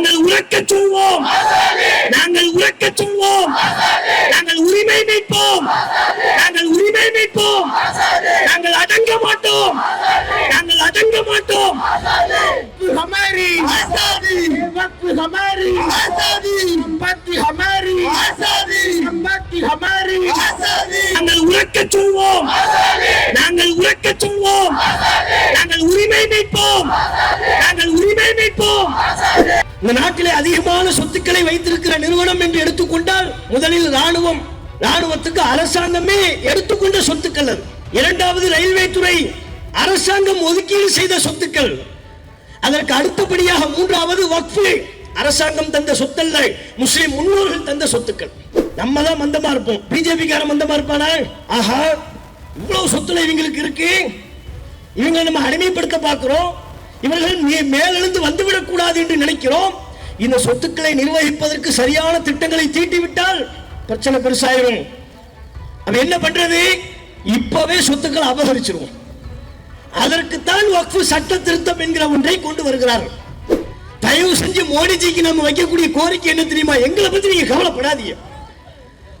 நாங்கள் உறக்க சொல்வோம் நாங்கள் உறக்க சொல்வோம் நாங்கள் உரிமை மீட்போம் நாங்கள் உரிமை மீட்போம் நாங்கள் அடங்க மாட்டோம் நாங்கள் அடங்க மாட்டோம் हमारी आजादी वक्त हमारी आजादी संपत्ति हमारी आजादी संपत्ति हमारी आजादी நாங்கள் உறக்க சொல்வோம் நாங்கள் உறக்க சொல்வோம் நாங்கள் உரிமை மீட்போம் நாங்கள் உரிமை மீட்போம் இந்த நாட்டிலே அதிகமான சொத்துக்களை வைத்திருக்கிற நிறுவனம் என்று எடுத்துக்கொண்டால் முதலில் ராணுவம் ராணுவத்துக்கு அரசாங்கமே எடுத்துக்கொண்ட சொத்துக்கள் அது. இரண்டாவது ரயில்வே துறை அரசாங்கம் ஒதுக்கீடு செய்த சொத்துக்கள். அதற்கு அடுத்தபடியாக மூன்றாவது வக்ஃபு. அரசாங்கம் தந்த சொத்தல்ல முஸ்லிம் முன்னோர்கள் தந்த சொத்துக்கள். நம்ம தான் மந்தமா இருப்போம். பிஜேபி கார மந்தமா இருப்பானா? ஆஹா இவ்வளவு சொத்துல இவங்களுக்கு இருக்கு. இவங்களை நம்ம அடிமைப்படுத்த பார்க்கிறோம். இவர்கள் மேலெழுந்து வந்துவிடக் கூடாது என்று நினைக்கிறோம். இந்த சொத்துக்களை நிர்வகிப்பதற்கு சரியான திட்டங்களை தீட்டிவிட்டால் பிரச்சனை பெருசாயிரும். அப்ப என்ன பண்றது? இப்பவே சொத்துக்களை அபகரிச்சிருவோம். அதற்குத்தான் வக்ஃபு சட்ட திருத்தம் என்கிற ஒன்றை கொண்டு வருகிறார்கள். தயவு செஞ்சு மோடிஜிக்கு நம்ம வைக்கக்கூடிய கோரிக்கை என்ன தெரியுமா? எங்களை பத்தி நீங்க கவலைப்படாதீங்க.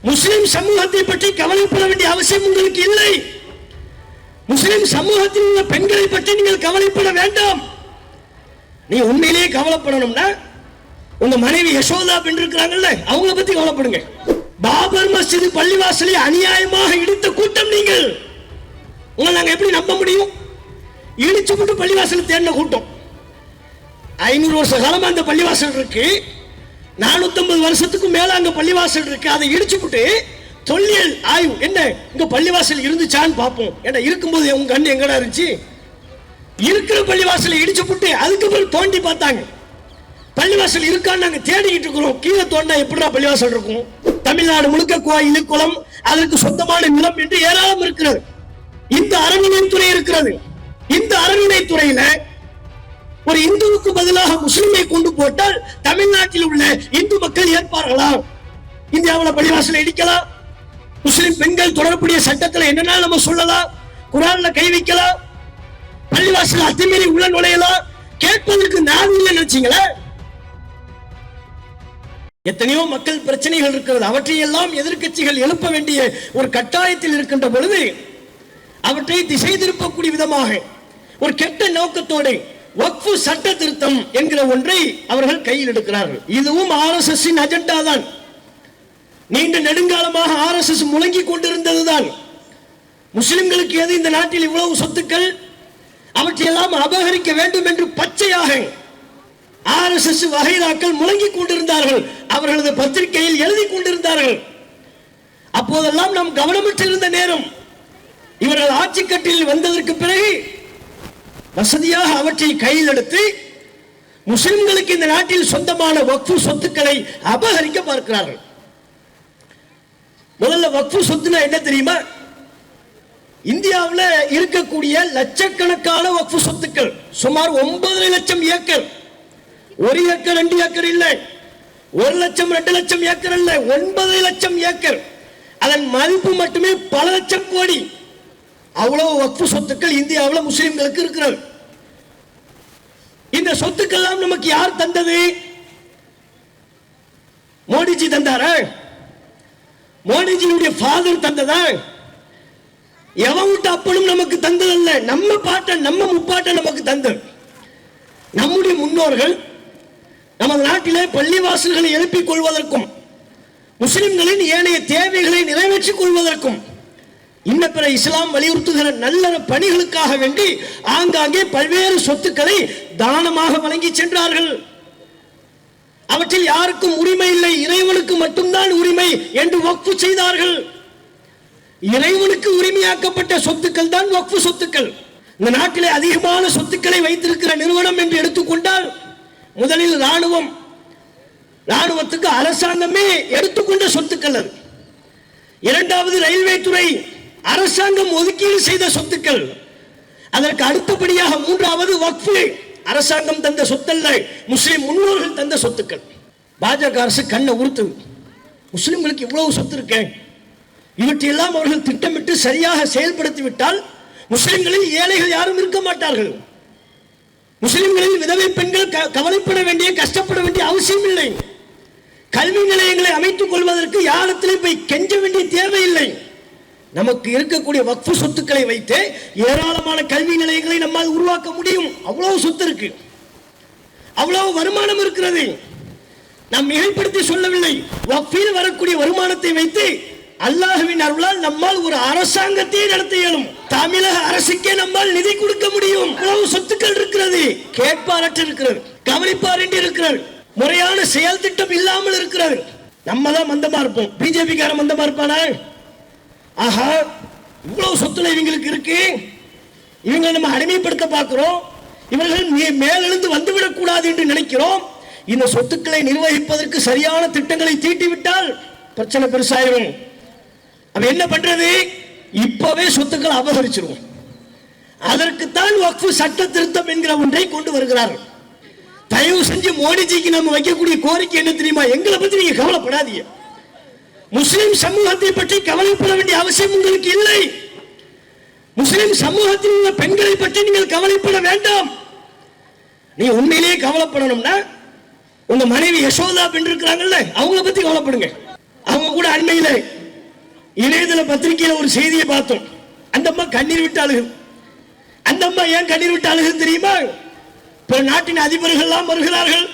முஸ்லிம் சமூகத்தை பற்றி கவலைப்பட வேண்டிய அவசியம் உங்களுக்கு இல்லை. முஸ்லிம் சமூகத்தில் உள்ள பெண்களை பற்றி நீங்கள் கவலைப்பட வேண்டாம். நீ உண்மையிலேயே கவலைப்படணும்னா உங்க மனைவி யசோதா பெண் இருக்கிறாங்கல்ல அவங்கள பத்தி கவலைப்படுங்க. பாபர் மஸ்ஜித் பள்ளிவாசலை அநியாயமாக இடித்த கூட்டம் நீங்கள். உங்களை நாங்க எப்படி நம்ப முடியும்? இடிச்சு போட்டு பள்ளிவாசல் தேடின கூட்டம். ஐநூறு வருஷ காலமா அந்த பள்ளிவாசல் இருக்கு. நானூத்தம்பது வருஷத்துக்கு மேல அங்க பள்ளிவாசல் இருக்கு. அதை இடிச்சு போட்டு தொல்லியல் ஆய்வு. என்ன? இங்க பள்ளிவாசல் இருந்துச்சான்னு பார்ப்போம். ஏன்னா இருக்கும்போது உங்க கண்ணு எங்கடா இருந்துச்சு? இருக்கிற பள்ளிவாசலை இடிச்சு போட்டு அதுக்கப்புறம் தோண்டி பார்த்தாங்க. பள்ளிவாசல் இருக்கான்னு நாங்க தேடிக்கிட்டு இருக்கிறோம். கீழே தோண்டா எப்படிடா பள்ளிவாசல் இருக்கும்? தமிழ்நாடு முழுக்க கோயில் குளம் அதற்கு சொந்தமான நிலம் என்று ஏராளம் இருக்கிறது. இந்த அறநிலைத்துறை இருக்கிறது. இந்த அறநிலைத்துறையில ஒரு இந்துவுக்கு பதிலாக முஸ்லிமை கொண்டு போட்டால் தமிழ்நாட்டில் உள்ள இந்து மக்கள் ஏற்பார்களா? இந்தியாவில் பள்ளிவாசலை இடிக்கலாம். முஸ்லிம் பெண்கள் தொடர்புடைய சட்டத்தில் என்னென்ன நம்ம சொல்லலாம். குரான்ல கை வைக்கலாம். பள்ளிவாசல் அத்துமீறி உள்ள நுழையலாம் கேட்பதற்கு நான் இல்லை நினைச்சீங்களா எத்தனையோ மக்கள் பிரச்சனைகள் இருக்கிறது. அவற்றையெல்லாம் எதிர்க்கட்சிகள் எழுப்ப வேண்டிய ஒரு கட்டாயத்தில் இருக்கின்ற பொழுது அவற்றை திசை திருப்பக்கூடிய விதமாக ஒரு கெட்ட நோக்கத்தோடு வக்ஃபு சட்ட திருத்தம் என்கிற ஒன்றை அவர்கள் கையில் எடுக்கிறார்கள். இதுவும் ஆர்எஸ்எஸ் அஜெண்டா தான். நீண்ட நெடுங்காலமாக ஆர்எஸ்எஸ் முழங்கிக் கொண்டிருந்ததுதான். முஸ்லிம்களுக்கு எது இந்த நாட்டில் இவ்வளவு சொத்துக்கள்? அவற்றையெல்லாம் அபகரிக்க வேண்டும் என்று பச்சையாக ஆர்எஸ்எஸ் வகைராக்கள் முழங்கிக் கொண்டிருந்தார்கள். அவர்களது பத்திரிகையில் எழுதி கொண்டிருந்தார்கள். அப்போதெல்லாம் நாம் கவனமற்றிருந்த நேரம். இவர்கள் ஆட்சி கட்டில் வந்ததற்கு பிறகு வசதியாக அவற்றை கையில் எடுத்து முஸ்லிம்களுக்கு இந்த நாட்டில் சொந்தமான வக்ஃபு சொத்துக்களை அபகரிக்க பார்க்கிறார்கள். முதல்ல வக்ஃபு சொத்துனா என்ன தெரியுமா? இந்தியாவில் இருக்கக்கூடிய லட்சக்கணக்கான வக்ஃபு சொத்துக்கள் சுமார் ஒன்பது லட்சம் ஏக்கர். ஒரு ஏக்கர் ரெண்டு ஏக்கர் இல்லை. ஒரு லட்சம் ரெண்டு லட்சம் ஏக்கர் இல்லை. ஒன்பது லட்சம் ஏக்கர். அதன் மதிப்பு மட்டுமே பல லட்சம் கோடி. அவ்வளவு வக்ஃபு சொத்துக்கள் இந்தியாவில் முஸ்லிம்களுக்கு இருக்கிறது. இந்த சொத்துக்கெல்லாம் நமக்கு யார் தந்தது? மோடிஜி தந்தாரா? மோடிஜியுடைய ஃபாதர் தந்ததா? எவன் விட்டு அப்பனும் நமக்கு தந்ததல்ல நம்ம பாட்டை நம்ம முப்பாட்டன் நமக்கு தந்தது நம்முடைய முன்னோர்கள் நமது நாட்டிலே பள்ளிவாசல்களை எழுப்பிக் கொள்வதற்கும் முஸ்லிம்களின் ஏனைய தேவைகளை நிறைவேற்றிக் கொள்வதற்கும் இன்ன பிற இஸ்லாம் வலியுறுத்துகிற நல்ல பணிகளுக்காக வேண்டி ஆங்காங்கே பல்வேறு சொத்துக்களை தானமாக வழங்கி சென்றார்கள். அவற்றில் யாருக்கும் உரிமை இல்லை இறைவனுக்கு மட்டும்தான் உரிமை என்று வக்ஃபு செய்தார்கள். இறைவனுக்கு உரிமையாக்கப்பட்ட சொத்துக்கள் தான் வக்ஃபு சொத்துக்கள். இந்த நாட்டிலே அதிகமான சொத்துக்களை வைத்திருக்கிற நிறுவனம் என்று எடுத்துக்கொண்டால் முதலில் ராணுவம் ராணுவத்துக்கு அரசாங்கமே எடுத்துக்கொண்ட சொத்துக்கள் அது. இரண்டாவது ரயில்வே துறை அரசாங்கம் ஒதுக்கீடு செய்த சொத்துக்கள். அதற்கு அடுத்தபடியாக மூன்றாவது வக்ஃபு அரசாங்கம் தந்த சொத்தல்ல முஸ்லிம் முன்னோர்கள் தந்த சொத்துக்கள். பாஜக அரசு கண்ணை உறுத்து முஸ்லிம்களுக்கு இவ்வளவு சொத்து இருக்கேன் இவற்றையெல்லாம் அவர்கள் திட்டமிட்டு சரியாக செயல்படுத்திவிட்டால் முஸ்லிம்களில் ஏழைகள் யாரும் இருக்க மாட்டார்கள். முஸ்லிம்களில் விதவை பெண்கள் க- கவலைப்பட வேண்டிய கஷ்டப்பட வேண்டிய அவசியம் இல்லை கல்வி நிலையங்களை அமைத்துக் கொள்வதற்கு யாரிடத்திலும் போய் கெஞ்ச வேண்டிய தேவையில்லை. நமக்கு இருக்கக்கூடிய வக்ஃபு சொத்துக்களை வைத்து ஏராளமான கல்வி நிலையங்களை நம்மால் உருவாக்க முடியும். அவ்வளவு சொத்து இருக்கு. அவ்வளவு வருமானம் இருக்கிறது. நாம் மிகைப்படுத்தி சொல்லவில்லை. வக்ஃபில் வரக்கூடிய வருமானத்தை வைத்து அல்லாஹுவின் அருளால் நம்மால் ஒரு அரசாங்கத்தை நடத்த இயலும். தமிழக அரசுக்கே நம்மால் நிதி கொடுக்க முடியும். இவ்வளவு சொத்துக்கள் இருக்கிறது. கேட்பாரற்று இருக்கிறது கவனிப்பார் என்று இருக்கிறது முறையான செயல் திட்டம் இல்லாமல் இருக்கிறது நம்ம தான் மந்தமா இருப்போம். பிஜேபி கார மந்தமா இருப்பானா? ஆஹா இவ்வளவு சொத்துல இவங்களுக்கு இருக்கு. இவங்களை நம்ம அடிமைப்படுத்த பார்க்கிறோம். இவர்கள் மே- மேலெழுந்து வந்துவிடக் கூடாது என்று நினைக்கிறோம். இந்த சொத்துக்களை நிர்வகிப்பதற்கு சரியான திட்டங்களை தீட்டிவிட்டால் பிரச்சனை பெருசாயிரும். அப்ப என்ன பண்றது? இப்பவே சொத்துக்களை அபகரிச்சிருவோம். அதற்குத்தான் வக்ஃபு சட்ட திருத்தம் என்கிற ஒன்றை கொண்டு வருகிறார்கள். தயவு செஞ்சு மோடிஜிக்கு நம்ம வைக்கக்கூடிய கோரிக்கை என்ன தெரியுமா? எங்களை பத்தி நீங்க கவலைப்படாதீங்க. முஸ்லிம் சமூகத்தை பற்றி கவலைப்பட வேண்டிய அவசியம் உங்களுக்கு இல்லை. முஸ்லிம் சமூகத்தில் உள்ள பெண்களை பற்றி நீங்கள் கவலைப்பட வேண்டாம். நீ உண்மையிலேயே கவலைப்படணும்னா உங்க மனைவி யசோதா பெண் இருக்கிறாங்கல்ல அவங்கள பத்தி கவலைப்படுங்க. அவங்க கூட அண்மையில இணையதள பத்திரிகையில ஒரு செய்தியை பார்த்தோம். அந்த அம்மா கண்ணீர் விட்டு அழுகு அந்த அம்மா ஏன் கண்ணீர் விட்டு அழுகு தெரியுமா? பிற நாட்டின் அதிபர்கள் எல்லாம் வருகிறார்கள்.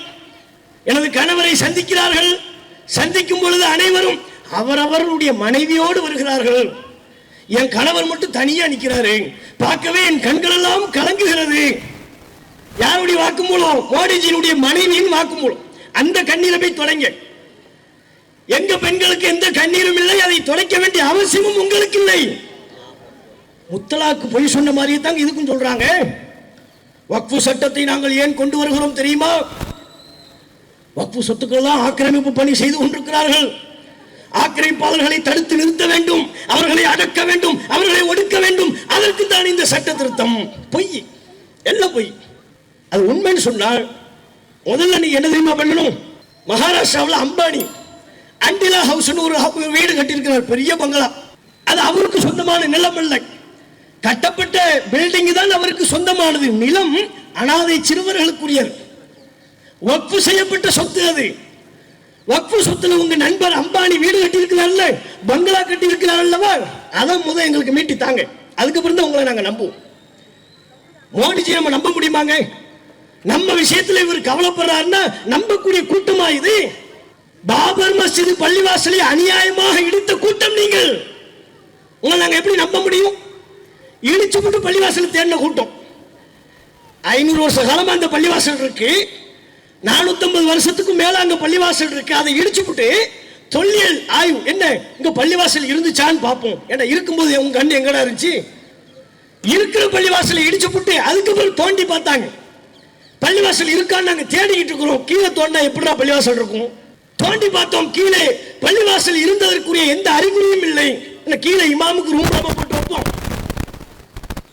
எனது கணவரை சந்திக்கிறார்கள். சந்திக்கும் பொழுது அனைவரும் அவரவர்களுடைய மனைவியோடு வருகிறார்கள். என் கணவர் மட்டும் தனியா நிக்கிறாரு. பார்க்கவே என் கண்கள் எல்லாம் கலங்குகிறது. யாருடைய வாக்குமூலம்? மோடிஜியினுடைய மனைவியின் வாக்குமூலம். அந்த கண்ணீரை போய் தொடங்க. எங்க பெண்களுக்கு எந்த கண்ணீரும் இல்லை அதை துடைக்க வேண்டிய அவசியமும் உங்களுக்கு இல்லை. முத்தலாக்கு பொய் சொன்ன மாதிரியே தாங்க இதுக்கும் சொல்றாங்க. வக்ஃபு சட்டத்தை நாங்கள் ஏன் கொண்டு வருகிறோம் தெரியுமா? வக்ஃபு சொத்துக்களெல்லாம் ஆக்கிரமிப்பு பணி செய்து கொண்டிருக்கிறார்கள். ஆக்கிரமிப்பாளர்களை தடுத்து நிறுத்த வேண்டும் அவர்களை அடக்க வேண்டும் அவர்களை ஒடுக்க வேண்டும். அதற்கு தான் இந்த சட்ட திருத்தம். பொய். எல்லாம் பொய்? அது உண்மைன்னு சொன்னால் முதல்ல நீ என்ன தெரியுமா பண்ணணும்? மகாராஷ்டிராவில் அம்பானி அண்டிலா ஹவுஸ்னு ஒரு ஹவு- வீடு கட்டியிருக்கிறார். பெரிய பங்களா. அது அவருக்கு சொந்தமான நிலம் இல்லை. கட்டப்பட்ட பில்டிங் தான் அவருக்கு சொந்தமானது. நிலம் அனாதை சிறுவர்களுக்குரியது. வக்ஃபு செய்யப்பட்ட சொத்து அது. வக்ஃபு சொத்துல உங்க நண்பர் அம்பானி வீடு கட்டியிருக்கிறார்ல பங்களா கட்டியிருக்கிறார் அல்லவா? அதை முதல் எங்களுக்கு மீட்டி தாங்க. அதுக்கப்புறம் தான் உங்களை நாங்கள் நம்புவோம். மோடிஜி நம்ம நம்ப முடியுமாங்க? நம்ம விஷயத்துல இவர் கவலைப்படுறாருன்னா நம்பக்கூடிய கூட்டமா இது? பாபர் மஸ்ஜித் பள்ளிவாசலை அநியாயமாக இடித்த கூட்டம் நீங்கள். உங்களை நாங்கள் எப்படி நம்ப முடியும்? இடிச்சு விட்டு பள்ளிவாசல் தேடின கூட்டம். ஐநூறு வருஷ காலமாக அந்த பள்ளிவாசல் இருக்கு. நானூத்தம்பது வருஷத்துக்கு மேல அங்க பள்ளிவாசல் இருக்கு. அதை இடிச்சு விட்டு தொல்லியல் ஆய்வு. என்ன இங்க பள்ளிவாசல் இருந்துச்சான்னு பார்ப்போம். ஏன்னா இருக்கும்போது உங்க கண்டு எங்கடா இருந்துச்சு? இருக்கிற பள்ளிவாசலை இடிச்சு அதுக்கு அதுக்கப்புறம் தோண்டி பார்த்தாங்க. பள்ளிவாசல் இருக்கான்னு நாங்கள் தேடிக்கிட்டு இருக்கிறோம். கீழே தோண்டா எப்படிடா பள்ளிவாசல் இருக்கும்? தோண்டி பார்த்தோம் கீழே பள்ளிவாசல் இருந்ததற்குரிய எந்த அறிகுறியும் இல்லை. கீழே இமாமுக்கு ரூம் போட்டு வைப்போம்.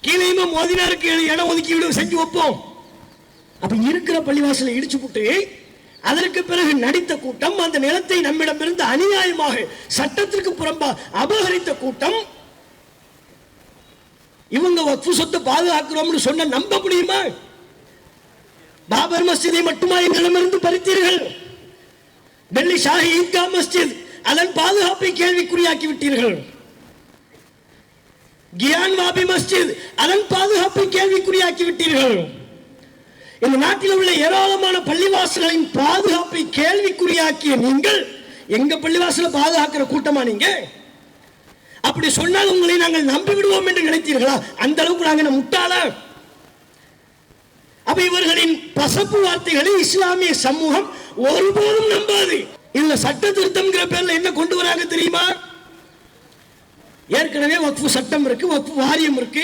கீழே இமாம் மோதினாருக்கு இடம் ஒதுக்கி விடு செஞ்சு வைப்போம். அப்ப இருக்கிற பள்ளிவாசலை இடிச்சு போட்டு அதற்கு பிறகு நடித்த கூட்டம் அந்த நிலத்தை நம்மிடமிருந்து அநியாயமாக சட்டத்திற்கு புறம்பா அபகரித்த கூட்டம். இவங்க வக்ஃபு சொத்தை பாதுகாக்கிறோம்னு சொன்ன நம்ப முடியுமா? பாபர் மசிதை மட்டுமா எங்களிடமிருந்து பறித்தீர்கள்? டெல்லி ஷாஹி ஈத்கா மஸ்ஜித். அதன் பாதுகாப்பை கேள்விக்குறியாக்கி விட்டீர்கள். கியான் வாபி மஸ்ஜித் அதன் பாதுகாப்பை கேள்விக்குறியாக்கி விட்டீர்கள். இந்த நாட்டில் உள்ள ஏராளமான பள்ளிவாசல்களின் பாதுகாப்பை கேள்விக்குறியாக்கிய நீங்கள் எங்க பள்ளிவாசல பாதுகாக்கிற கூட்டமா நீங்க? அப்படி சொன்னால் உங்களை நாங்கள் நம்பி விடுவோம் என்று நினைத்தீர்களா? அந்த அளவுக்கு நாங்கள் என்ன அப்ப இவர்களின் பசப்பு வார்த்தைகளை இஸ்லாமிய சமூகம் ஒருபோதும் நம்பாது. இதுல சட்ட திருத்தம்ங்கிற பேர்ல என்ன கொண்டு வராங்க தெரியுமா? ஏற்கனவே வக்ஃபு சட்டம் இருக்கு வக்ஃபு வாரியம் இருக்கு.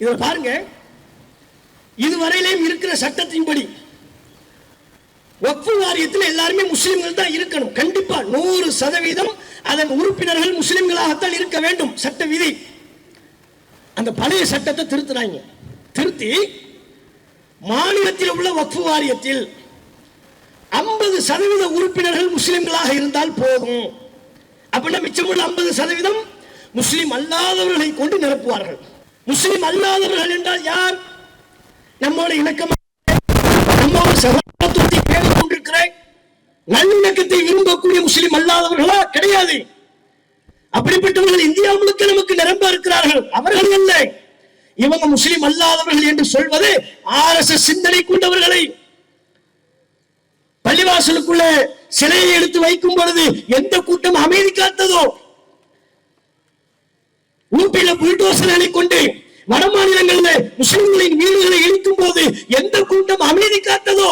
இதுல பாருங்க. இதுவரையிலும் இருக்கிற சட்டத்தின்படி வக்ஃபு வாரியத்தில் எல்லாருமே முஸ்லிம்கள் தான் இருக்கணும். கண்டிப்பா நூறு சதவீதம் அதன் உறுப்பினர்கள் முஸ்லிம்களாகத்தான் இருக்க வேண்டும் சட்ட விதி. அந்த பழைய சட்டத்தை திருத்துறாங்க. திருத்தி மாநிலத்தில் உள்ள வக்ஃபு வாரியத்தில் ஐம்பது சதவீத உறுப்பினர்கள் முஸ்லிம்களாக இருந்தால் போதும். அப்படின்னா மிச்சமுள்ள ஐம்பது சதவீதம் முஸ்லிம் அல்லாதவர்களை கொண்டு நிரப்புவார்கள். முஸ்லிம் அல்லாதவர்கள் என்றால் யார்? நம்மோட இணக்கமாக நம்மோட சகோதரத்துவத்தை பேணிக் கொண்டிருக்கிற நல்லிணக்கத்தை கிடையாது. அப்படிப்பட்டவர்கள் இந்தியா முழுக்க நமக்கு நிரம்ப இருக்கிறார்கள். அவர்கள் இல்லை இவங்க முஸ்லிம் அல்லாதவர்கள் என்று சொல்வது ஆர் எஸ் எஸ் சிந்தனை கொண்டவர்களை. பள்ளிவாசலுக்குள்ள சிலையை எடுத்து வைக்கும் பொழுது எந்த கூட்டம் அமைதி காத்ததோ? ஊப்பியில புல்டோசர்களை கொண்டு வட மாநிலங்களில் முஸ்லிம்களின் வீடுகளை இடிக்கும் போது எந்த கூட்டம் அமைதி காத்ததோ?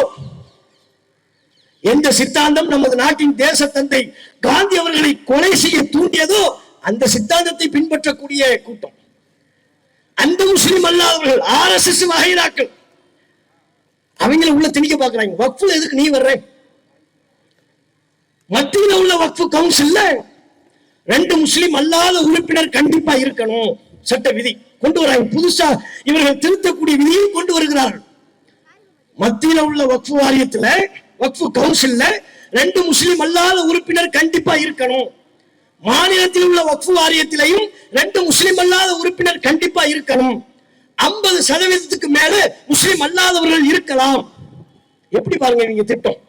எந்த சித்தாந்தம் நமது நாட்டின் தேச தந்தை காந்தி அவர்களை கொலை செய்ய தூண்டியதோ? அந்த சித்தாந்தத்தை பின்பற்றக்கூடிய கூட்டம். அந்த முஸ்லீம் அல்லாதவர்கள் ஆர் எஸ் எஸ் வகைராக்கள் அவங்கள உள்ள திணிக்க பாக்குறாங்க. வக்ஃபு எதுக்கு நீ வர்ற? மத்தியில் உள்ள வக்ஃபு கவுன்சில்ல ரெண்டு முஸ்லீம் அல்லாத உறுப்பினர் கண்டிப்பா இருக்கணும் சட்ட விதி. கொண்டு வராங்க. புதுசா இவர்கள் திருத்தக்கூடிய விதியை கொண்டு வருகிறார்கள். மத்தியில உள்ள வக்ஃபு வாரியத்துல வக்ஃபு கவுன்சில்ல ரெண்டு முஸ்லீம் அல்லாத உறுப்பினர் கண்டிப்பா இருக்கணும். மாநிலத்தில் உள்ள வக்ஃபு வாரியத்திலையும் ரெண்டு முஸ்லிம் அல்லாத உறுப்பினர் கண்டிப்பா இருக்கணும். ஐம்பது சதவீதத்துக்கு மேல முஸ்லிம் அல்லாதவர்கள் இருக்கலாம். எப்படி பாருங்க நீங்க திட்டம்.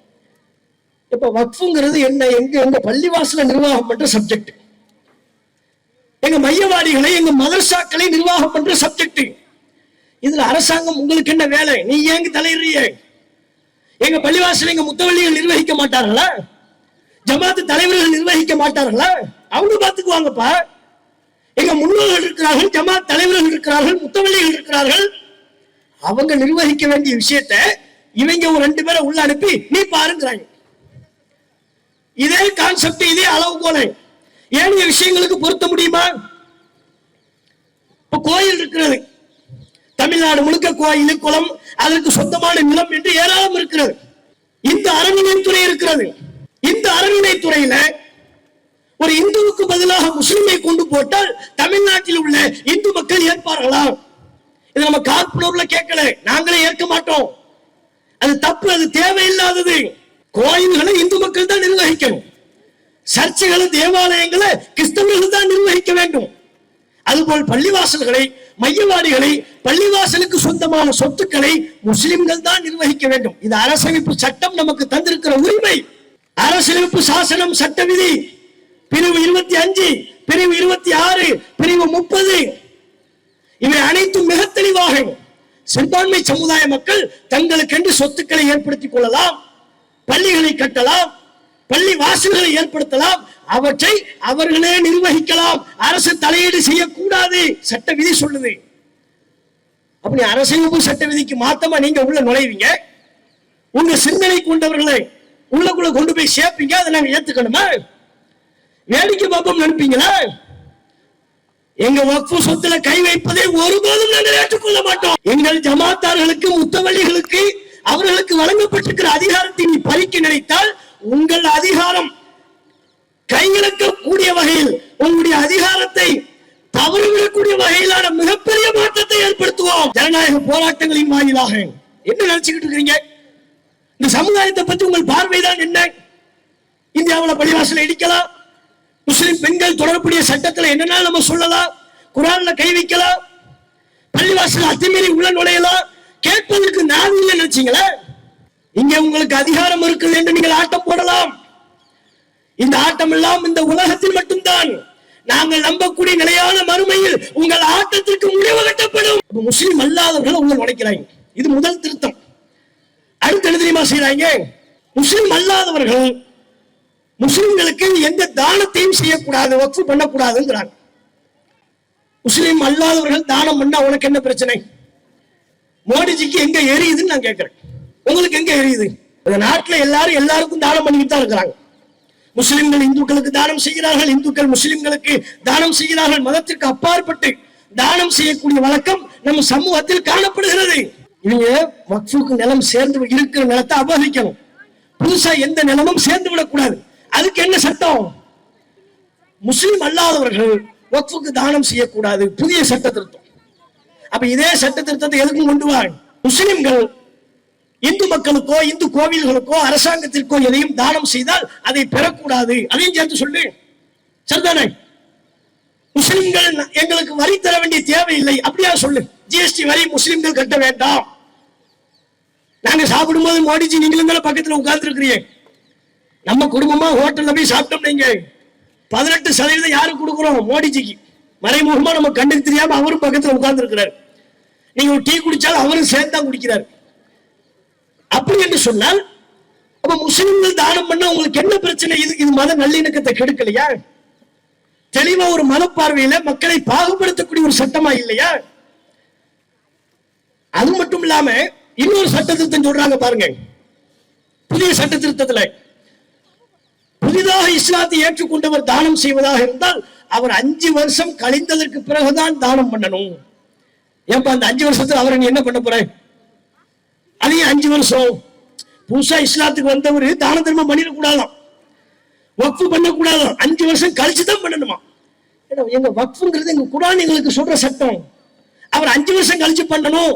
இப்ப வக்ஃபுங்கிறது என்ன எங்க எங்க பள்ளிவாசல நிர்வாகம் பண்ற சப்ஜெக்ட் எங்க மையவாடிகளை எங்க மதர்சாக்களை நிர்வாகம் பண்ற சப்ஜெக்ட் இதுல அரசாங்கம் உங்களுக்கு என்ன வேலை? நீ ஏங்க தலையிடுறிய? எங்க பள்ளிவாசல் எங்க முத்தவள்ளிகள் நிர்வகிக்க மாட்டார்களா? ஜமாத்து தலைவர்கள் நிர்வகிக்க மாட்டார்களா? அவங்க பாத்துக்குவாங்கப்பா எங்க முன்னோர்கள் இருக்கிறார்கள் ஜமா தலைவர்கள் இருக்கிறார்கள் முத்தவள்ளிகள் இருக்கிறார்கள். அவங்க நிர்வகிக்க வேண்டிய விஷயத்தை இவங்க ஒரு ரெண்டு பேரை உள்ள அனுப்பி நீ பாருங்கிறாங்க. இதே கான்செப்ட் இதே அளவு போல. ஏனைய விஷயங்களுக்கு பொருத்த முடியுமா? இப்ப கோயில் இருக்கிறது. தமிழ்நாடு முழுக்க கோயில் குளம் அதற்கு சொந்தமான நிலம் என்று ஏராளம் இருக்கிறது. இந்த அறநிலைத்துறை இருக்கிறது. இந்த அறநிலைத்துறையில ஒரு இந்துவுக்கு பதிலாக முஸ்லிமை கொண்டு போட்டால் தமிழ்நாட்டில் உள்ள இந்து மக்கள் ஏற்பார்களா? இது நம்ம கார்பனூர்ல கேட்கல. நாங்களே ஏற்க மாட்டோம். அது தப்பு அது தேவையில்லாதது. கோயில்களை இந்து மக்கள் தான் நிர்வகிக்கணும். சர்ச்சைகளை தேவாலயங்களை கிறிஸ்தவர்கள் தான் நிர்வகிக்க வேண்டும். அதுபோல் பள்ளிவாசல்களை மையவாடிகளை பள்ளிவாசலுக்கு சொந்தமான சொத்துக்களை முஸ்லிம்கள் தான் நிர்வகிக்க வேண்டும். இது அரசமைப்பு சட்டம் நமக்கு தந்திருக்கிற உரிமை. அரசியலமைப்பு சாசனம் சட்ட விதி. பிரிவு இருபத்தி அஞ்சு பிரிவு இருபத்தி ஆறு பிரிவு முப்பது. இவை அனைத்தும் மிக தெளிவாக சிறுபான்மை சமுதாய மக்கள் தங்களுக்கென்று சொத்துக்களை ஏற்படுத்திக் கொள்ளலாம் பள்ளிகளை கட்டலாம் பள்ளி வாசல்களை ஏற்படுத்தலாம் அவற்றை அவர்களே நிர்வகிக்கலாம். அரசு தலையீடு செய்யக்கூடாது சட்ட விதி சொல்லுது. அப்படி அரசியலமைப்பு சட்ட விதிக்கு மாத்தமா நீங்க உள்ள நுழைவீங்க? உங்க சிந்தனை கொண்டவர்களை உள்ளக்குள்ள கொண்டு போய் சேர்ப்பீங்க அதை நாங்க ஏத்துக்கணுமா? வேடிக்கை பார்ப்போம் நினைப்பீங்களா? எங்க வக்ஃபு சொத்துல கை வைப்பதை ஒருபோதும் நாங்கள் ஏற்றுக்கொள்ள மாட்டோம். எங்கள் ஜமாத்தார்களுக்கு முத்தவள்ளிகளுக்கு அவர்களுக்கு வழங்கப்பட்டிருக்கிற அதிகாரத்தை நீ பறிக்க நினைத்தால் உங்கள் அதிகாரம் கையிழக்கக்கூடிய வகையில் உங்களுடைய அதிகாரத்தை தவறுவிடக்கூடிய வகையிலான மிகப்பெரிய மாற்றத்தை ஏற்படுத்துவோம். ஜனநாயக போராட்டங்களின் வாயிலாக. என்ன நினைச்சுக்கிட்டு இருக்கீங்க இந்த சமுதாயத்தை பத்தி உங்கள் பார்வைதான் என்ன? இந்தியாவுல பள்ளிவாசலை இடிக்கலாம் முஸ்லிம் பெண்கள் தொடரக்கூடிய சட்டத்தில் என்னென்ன நம்ம சொல்லலாம் குரான்ல கை வைக்கலாம் பள்ளிவாசல் அத்துமீறி உள்ள நுழையலாம் கேட்பதற்கு நான் இல்லை நினைச்சீங்களா இங்க உங்களுக்கு அதிகாரம் இருக்குது என்று நீங்கள் ஆட்டம் போடலாம். இந்த ஆட்டம் எல்லாம் இந்த உலகத்தில் மட்டும்தான். நாங்கள் நம்பக்கூடிய நிலையான மறுமையில் உங்கள் ஆட்டத்திற்கு முடிவு கட்டப்படும். முஸ்லிம் அல்லாதவர்கள் உள்ள நுழைக்கிறாங்க. இது முதல் திருத்தம். அடுத்து என்ன செய்யறாங்க முஸ்லிம் அல்லாதவர்கள் முஸ்லிம்களுக்கு எந்த தானத்தையும் செய்யக்கூடாது வக்ஃபு பண்ணக்கூடாதுங்கிறாங்க. முஸ்லீம் அல்லாதவர்கள் தானம் பண்ணா உனக்கு என்ன பிரச்சனை? மோடிஜிக்கு எங்க எரியுதுன்னு நான் கேட்கிறேன். உங்களுக்கு எங்க எரியுது இந்த நாட்டுல எல்லாரும் எல்லாருக்கும் தானம் பண்ணிக்கிட்டு தான் இருக்கிறாங்க. முஸ்லிம்கள் இந்துக்களுக்கு தானம் செய்கிறார்கள் இந்துக்கள் முஸ்லிம்களுக்கு தானம் செய்கிறார்கள். மதத்திற்கு அப்பாற்பட்டு தானம் செய்யக்கூடிய வழக்கம் நம்ம சமூகத்தில் காணப்படுகிறது. இவங்க வக்ஃபுக்கு நிலம் சேர்ந்து இருக்கிற நிலத்தை அபகரிக்கணும். புதுசா எந்த நிலமும் சேர்ந்து விடக்கூடாது. அதுக்கு என்ன சட்டம்? முஸ்லிம் அல்லாதவர்கள் ஒத்துக்கு தானம் செய்யக்கூடாது. புதிய சட்ட திருத்தம். அப்ப இதே சட்ட திருத்தத்தை எதுக்கும் கொண்டு வா முஸ்லிம்கள் இந்து மக்களுக்கோ இந்து கோவில்களுக்கோ அரசாங்கத்திற்கோ எதையும் தானம் செய்தால் அதை பெறக்கூடாது. அதையும் சேர்த்து சொல்லு. சரிதானே? முஸ்லிம்கள் எங்களுக்கு வரி தர வேண்டிய தேவையில்லை. அப்படியா சொல்லு. ஜிஎஸ்டி வரி முஸ்லிம்கள் கட்ட வேண்டாம். நாங்க சாப்பிடும்போது மோடிஜி நீங்களும் தானே பக்கத்துல உட்கார்ந்து இருக்கிறீங்க நம்ம குடும்பமா ஹோட்டல்ல போய் சாப்பிட்டோம் நீங்க. பதினெட்டு சதவீதம் யாருக்கு கொடுக்குறோம்? மோடிஜிக்கு. மறைமுகமா நம்ம கண்ணுக்கு தெரியாம அவரும் பக்கத்துல உட்கார்ந்து இருக்கிறார் நீங்க ஒரு டீ குடிச்சாலும் அவரும் சேர்ந்து தான் குடிக்கிறார். அப்படி என்று சொன்னால் அப்ப முஸ்லிம்கள் தானம் பண்ண உங்களுக்கு என்ன பிரச்சனை? இது இது மத நல்லிணக்கத்தை கெடுக்கலையா? தெளிவா ஒரு மனப்பார்வையில மக்களை பாகுபடுத்தக்கூடிய ஒரு சட்டமா இல்லையா? அது மட்டும் இல்லாம இன்னொரு சட்ட திருத்தம் சொல்றாங்க பாருங்க. புதிய சட்ட திருத்தத்துல புதிதாக இஸ்லாத்தை ஏற்றுக்கொண்டவர் தானம் செய்வதாக இருந்தால் அவர் அஞ்சு வருஷம் கழிந்ததற்கு பிறகுதான் தானம் பண்ணணும். ஏப்பா அந்த அஞ்சு வருஷத்துல அவரை நீ என்ன பண்ண போற? அதையும் அஞ்சு வருஷம். புதுசா இஸ்லாத்துக்கு வந்தவர் தான தர்மம் பண்ணிடக்கூடாதான் வக்ஃபு பண்ணக்கூடாதான் அஞ்சு வருஷம் கழிச்சு தான் பண்ணணுமா எங்க வக்ஃபுங்கிறது எங்க குரான் எங்களுக்கு சொல்ற சட்டம். அவர் அஞ்சு வருஷம் கழிச்சு பண்ணணும்.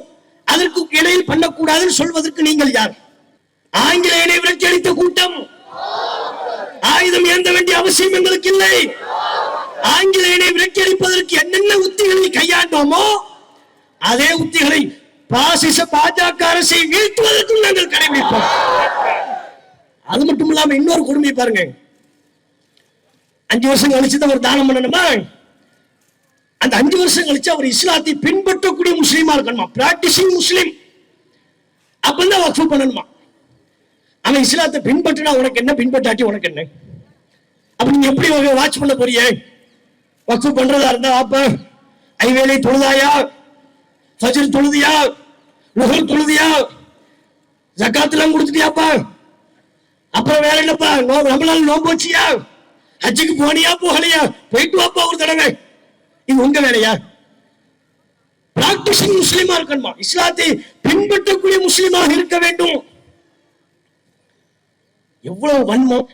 அதற்கு இடையில் பண்ணக்கூடாதுன்னு சொல்வதற்கு நீங்கள் யார்? ஆங்கிலேயனை விரட்டி அளித்த கூட்டம். ஆயுதம் ஏந்த வேண்டிய அவசியம் எங்களுக்கு இல்லை. ஆங்கிலேயனை விரட்டியடிப்பதற்கு என்னென்ன உத்திகளை கையாண்டோமோ அதே உத்திகளை பாசிச பாஜக அரசை வீழ்த்துவதற்கும் நாங்கள் கடைபிடிப்போம். அது மட்டும் இல்லாம இன்னொரு கொடுமை பாருங்க. அஞ்சு வருஷம் கழிச்சு அவர் தானம் பண்ணணுமா? அந்த அஞ்சு வருஷம் கழிச்சு அவர் இஸ்லாத்தை பின்பற்றக்கூடிய முஸ்லீமா இருக்கணுமா? பிராக்டிசிங் முஸ்லீம் அப்பந்தான் வக்ஃபு பண்ணணுமா? அவன் இஸ்லாத்தை பின்பற்றினா உனக்கு என்ன? பின்பற்றாட்டி உனக்கு என்ன? அப்ப நீங்க எப்படி வாட்ச் பண்ண போறிய? வக்கு பண்றதா இருந்தா அப்ப ஐவேலை தொழுதாயா? ஃபஜ்ர் தொழுதியா? முகல் தொழுதியா? ஜக்காத்துலாம் கொடுத்துட்டியாப்பா? அப்புறம் வேற என்னப்பா? நோ நம்மளால நோம்பு வச்சியா? ஹஜ்ஜுக்கு போனியா போகலையா? போயிட்டு வாப்பா ஒரு தடவை. இது உங்க வேலையா? பிராக்டிசிங் முஸ்லீமா இருக்கணுமா? இஸ்லாத்தை பின்பற்றக்கூடிய முஸ்லீமாக இருக்க வேண்டும். எவ்வளவு வன்மம்.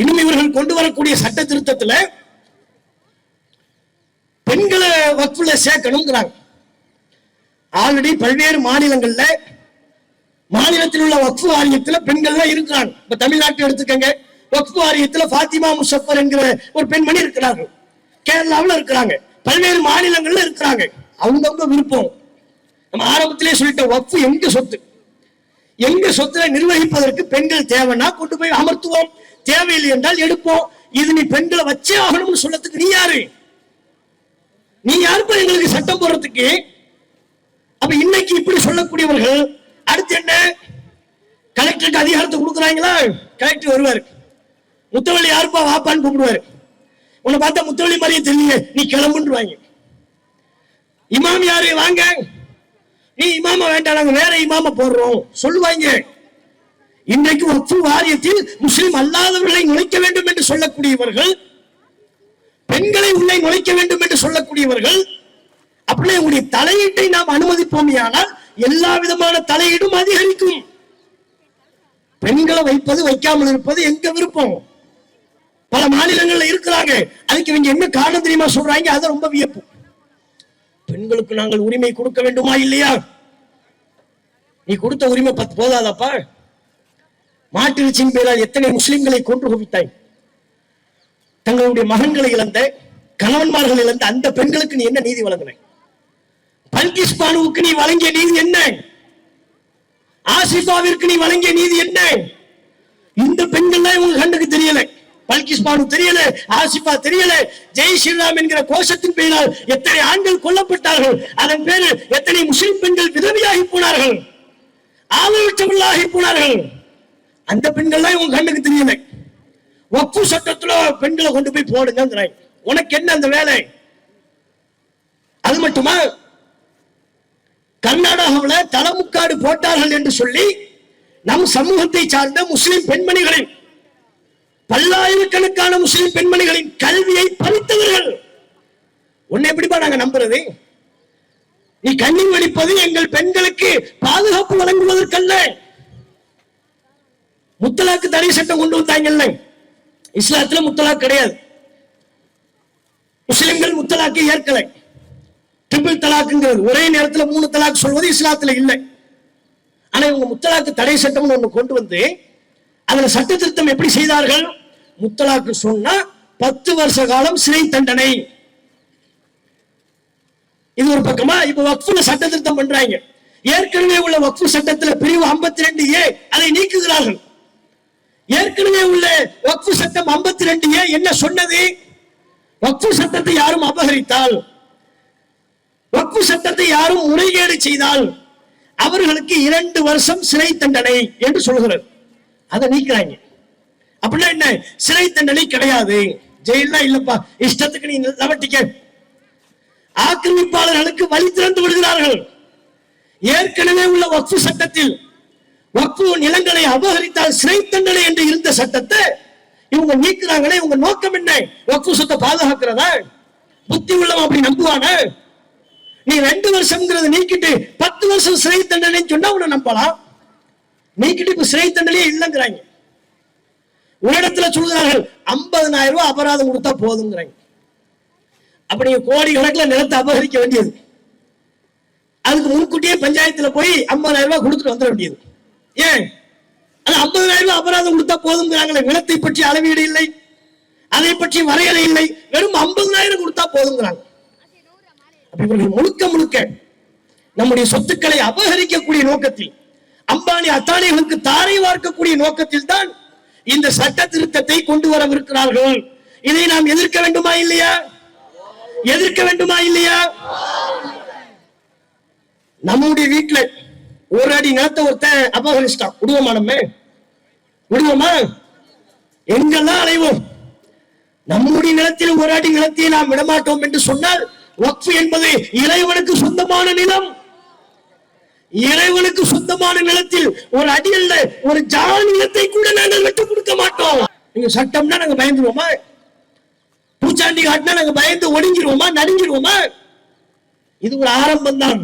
இனிமே இவர்கள் கொண்டு வரக்கூடிய சட்ட திருத்தத்துல பெண்களை வக்ஃபுல சேர்க்கணுங்கிறாங்க. ஆல்ரெடி பல்வேறு மாநிலங்கள்ல மாநிலத்தில் உள்ள வக்ஃபு வாரியத்தில் பெண்கள்லாம் இருக்கிறாங்க. இப்ப தமிழ்நாட்டை எடுத்துக்கங்க. வக்ஃபு வாரியத்தில் ஃபாத்திமா முசஃபர் என்கிற ஒரு பெண்மணி இருக்கிறார்கள் கேரளாவுல இருக்கிறாங்க. பல்வேறு மாநிலங்கள்ல இருக்கிறாங்க. அவங்கவுங்க விருப்பம். நம்ம ஆரம்பத்திலே சொல்லிட்டோம் வக்ஃபு எங்க சொத்து? எங்க சொத்துல நிர்வகிப்பதற்கு பெண்கள் தேவைன்னா கொண்டு போய் அமர்த்துவோம். தேவையில்லை என்றால் எடுப்போம். இது நீ பெண்களை வச்சே ஆகணும்னு சொல்லத்துக்கு நீ யாரு? நீ யாருப்பா எங்களுக்கு சட்டம் போடுறதுக்கு? அப்ப இன்னைக்கு இப்படி சொல்லக்கூடியவர்கள் அடுத்து என்ன? கலெக்டருக்கு அதிகாரத்தை கொடுக்குறாங்களா? கலெக்டர் வருவார். முத்தவள்ளி யாருப்பா வாப்பான்னு கூப்பிடுவாரு. உன்னை பார்த்தா முத்தவள்ளி மாதிரியே தெரியல நீ கிளம்புன்றுவாங்க. இமாம் யாரு? வாங்க. நீ இமாம வேண்டாம் நாங்க வேற இமாம போடுறோம். சொல்லுவாங்க. இன்றைக்கு ஒப்பு வாரியத்தில் முஸ்லிம் அல்லாதவர்களை நுழைக்க வேண்டும் என்று சொல்லக்கூடியவர்கள் பெண்களை உள்ளே நுழைக்க வேண்டும் என்று சொல்லக்கூடியவர்கள் அப்படியே உங்களுடைய தலையீட்டை நாம் அனுமதிப்போமையானால் எல்லா விதமான தலையீடும் அதிகரிக்கும். பெண்களை வைப்பது வைக்காமல் இருப்பது எங்க விருப்பம்? பல மாநிலங்கள்ல இருக்கிறாங்க. அதுக்கு இவங்க என்ன காரணம் தெரியுமா சொல்றாங்க? அது ரொம்ப வியப்பு. பெண்களுக்கு நாங்கள் உரிமை கொடுக்க வேண்டுமா இல்லையா? நீ கொடுத்த உரிமை பத்து போதாதாப்பா. மாட்டிறைச்சியின் பேரால் எத்தனை முஸ்லிம்களை கொன்று குவித்தாய்? தங்களுடைய மகன்களை இழந்த கணவன்மார்கள் இழந்த அந்த பெண்களுக்கு நீ என்ன நீதி வழங்கின? பல்கிஸ் பானுவுக்கு நீ வழங்கிய நீதி என்ன? ஆசிஃபாவிற்கு நீ வழங்கிய நீதி என்ன? இந்த பெண்கள் உங்க கண்ணுக்கு தெரியலை. பல்கிஸ் பானு தெரியல ஆசிபா தெரியல. ஜெய் ஸ்ரீராம் என்கிற கோஷத்தின் பெயரால் எத்தனை ஆண்கள் கொல்லப்பட்டார்கள் அதன் பேரில் எத்தனை முஸ்லிம் பெண்கள் விதவியாகி போனார்கள் ஆதரவற்றவர்களாகி போனார்கள். அந்த பெண்கள்லாம் உங்க கண்ணுக்கு தெரியல. ஒப்பு சட்டத்துல பெண்களை கொண்டு போய் போடுங்க உனக்கு என்ன அந்த வேலை? அது மட்டுமா? கர்நாடகாவில் தலைமுக்காடு போட்டார்கள் என்று சொல்லி நம் சமூகத்தை சார்ந்த முஸ்லிம் பெண்மணிகளின் பல்லாயிரக்கணக்கான முஸ்லிம் பெண்மணிகளின் கல்வியை பறித்தவர்கள் உன்னை எப்படிப்பா நாங்க நம்புறது? நீ கண்ணீர் வடிப்பது எங்கள் பெண்களுக்கு பாதுகாப்பு வழங்குவதற்கல்ல. முத்தலாக்கு தடை சட்டம் கொண்டு வந்தாங்கல்ல. இஸ்லாத்துல முத்தலாக் கிடையாது. முஸ்லிம்கள் முத்தலாக்கை ஏற்கலை. ட்ரிபிள் தலாக்குங்கிறது. ஒரே நேரத்துல மூணு தலாக் சொல்வது இஸ்லாத்துல இல்லை. ஆனா இவங்க முத்தலாக்கு தடை சட்டம்னு ஒண்ணு கொண்டு வந்து அதுல சட்ட திருத்தம் எப்படி செய்தார்கள்? முத்தலாக்கு சொன்னா பத்து வருஷ காலம் சிறை தண்டனை. இது ஒரு பக்கமா? இப்ப வக்ஃபுல சட்ட திருத்தம் பண்றாங்க. ஏற்கனவே உள்ள வக்ஃபு சட்டத்துல பிரிவு 52 ரெண்டு ஏ அதை நீக்குகிறார்கள். ஏற்கனவே உள்ள வக்ஃபு சட்டம் 52 ரெண்டு ஏ என்ன சொன்னது? வக்ஃபு சட்டத்தை யாரும் அபகரித்தால்? வக்ஃபு சட்டத்தை யாரும் முறைகேடு செய்தால்? அவர்களுக்கு இரண்டு வருஷம் சிறை தண்டனை என்று சொல்கிறது. அதை நீக்கிறாங்க. அப்படின்னா என்ன? சிறை தண்டனை கிடையாது. ஜெயில்னா இல்லப்பா இஷ்டத்துக்கு நீ லவட்டிக்க ஆக்கிரமிப்பாளர்களுக்கு வழி திறந்து விடுகிறார்கள். ஏற்கனவே உள்ள வக்ஃபு சட்டத்தில் வக்ஃபு நிலங்களை அபகரித்தால் சிறை தண்டனை என்று இருந்த சட்டத்தை இவங்க நீக்குறாங்களே இவங்க நோக்கம் என்ன? வக்ஃபு சொத்தை பாதுகாக்கிறதா? புத்தி உள்ளவன் அப்படி நம்புவானா? நீ ரெண்டு வருஷம்ங்கிறத நீக்கிட்டு பத்து வருஷம் சிறை தண்டனைன்னு சொன்னா உன்னை நம்பலாம். நீக்கிட்டு இப்ப சிறை தண்டனையே இல்லைங்கிறாங்க. உன்னிடத்துல சொல்கிறார்கள் 50000 ரூபாய் அபராதம் கொடுத்தா போதுங்கிறாங்க. அப்ப நீங்க கோடி கணக்குல நிலத்தை அபகரிக்க வேண்டியது. அதுக்கு முன்கூட்டியே பஞ்சாயத்துல போய் 50000 ரூபாய் கொடுத்துட்டு வந்துட வேண்டியது. ஏன்? அது 50000 ரூபாய் அபராதம் கொடுத்தா போதுங்கிறாங்களே நிலத்தை பற்றி அளவீடு இல்லை அதை பற்றி வரையறை இல்லை வெறும் 50000 கொடுத்தா போதுங்கிறாங்க. அப்ப இவர்கள் முழுக்க முழுக்க நம்முடைய சொத்துக்களை அபகரிக்கக்கூடிய நோக்கத்தில் அம்பானி அத்தானிகளுக்கு தாரை வார்க்கக்கூடிய நோக்கத்தில் தான் இந்த சட்ட திருத்தத்தை கொண்டு வரவிருக்கிறார்கள். இதை நாம் எதிர்க்க வேண்டுமா இல்லையா? எதிர்க்க வேண்டுமா இல்லையா? நம்முடைய வீட்டுல ஒரு அடி நிலத்தை ஒருத்தன் அபகரிச்சிட்டான் விடுவோமா நம்ம? விடுவோமா? எங்கெல்லாம் அலைவோம்? நம்முடைய நிலத்தில் ஒரு அடி நிலத்தை நாம் விடமாட்டோம் என்று சொன்னால் வக்ஃபு என்பது இறைவனுக்கு சொந்தமான நிலம். இறைவனுக்கு சொந்தமான நிலத்தில் ஒரு அடி அல்ல ஒரு ஜான் நிலத்தை கூட நாங்கள் விட்டு கொடுக்க மாட்டோம். நீங்க சட்டம்னா நாங்க பயந்துருவோமா? பூச்சாண்டி காட்டினா நாங்க பயந்து ஒடிஞ்சிருவோமா? நடுங்கிருவோமா? இது ஒரு ஆரம்பம் தான்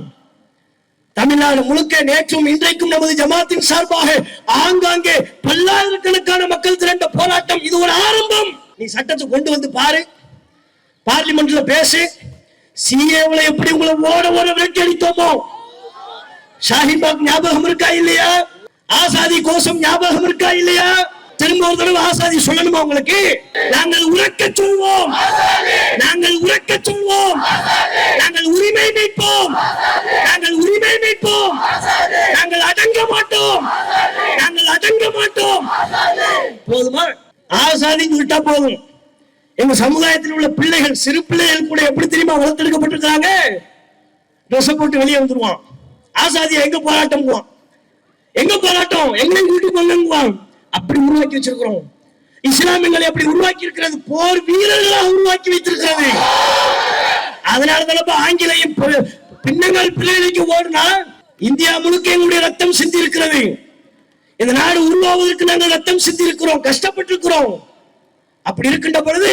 தமிழ்நாடு முழுக்க நேற்றும் இன்றைக்கும் நமது ஜமாத்தின் சார்பாக ஆங்காங்கே பல்லாயிரக்கணக்கான மக்கள் திரண்ட போராட்டம். இது ஒரு ஆரம்பம். நீ சட்டத்தை கொண்டு வந்து பாரு. பார்லிமெண்ட்ல பேசு. சிஏவுல எப்படி உங்களை ஓட ஓட விரட்டி அடித்தோமோ? ஷாஹிபாக் ஞாபகம் இருக்கா இல்லையா? ஆசாதி கோஷம் ஞாபகம் இருக்கா இல்லையா? திரும்ப ஒரு தடவை ஆசாதி சொல்லணுமா உங்களுக்கு? நாங்கள் உறக்க சொல்வோம். நாங்கள் உறக்க சொல்வோம். நாங்கள் உரிமை மீட்போம். நாங்கள் உரிமை மீட்போம். நாங்கள் அடங்க மாட்டோம். நாங்கள் அடங்க மாட்டோம். போதுமா? ஆசாதின்னு சொல்லிட்டா போதும். எங்க சமுதாயத்தில் உள்ள பிள்ளைகள் சிறு பிள்ளைகள் கூட எப்படி தெரியுமா வளர்த்தெடுக்கப்பட்டிருக்காங்க ட்ரெஸ் போட்டு வெளியே வந்துருவான். ஆசாதியா எங்க போராட்டம் எங்க போராட்டம்? எங்களை வீட்டுக்கு பண்ணுவான் அப்படி உருவாக்கி வச்சிருக்கிறோம். இஸ்லாமியங்களை அப்படி உருவாக்கி இருக்கிறது? போர் வீரர்களாக உருவாக்கி வைத்திருக்கிறது. அதனால தானப்ப ஆங்கிலேயம் பின்னங்கள் பிள்ளைகளுக்கு ஓடுனா இந்தியா முழுக்க எங்களுடைய ரத்தம் சிந்தி இருக்கிறது இந்த நாடு உருவாவதற்கு நாங்கள் ரத்தம் சிந்தி இருக்கிறோம் கஷ்டப்பட்டிருக்கிறோம். அப்படி இருக்கின்ற பொழுது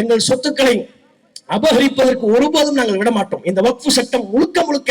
எங்கள் சொத்துக்களை அபகரிப்பதற்கு ஒருபோதும் நாங்கள் விட மாட்டோம் இந்த வக்ஃபு சட்டம் முழுக்க முழுக்க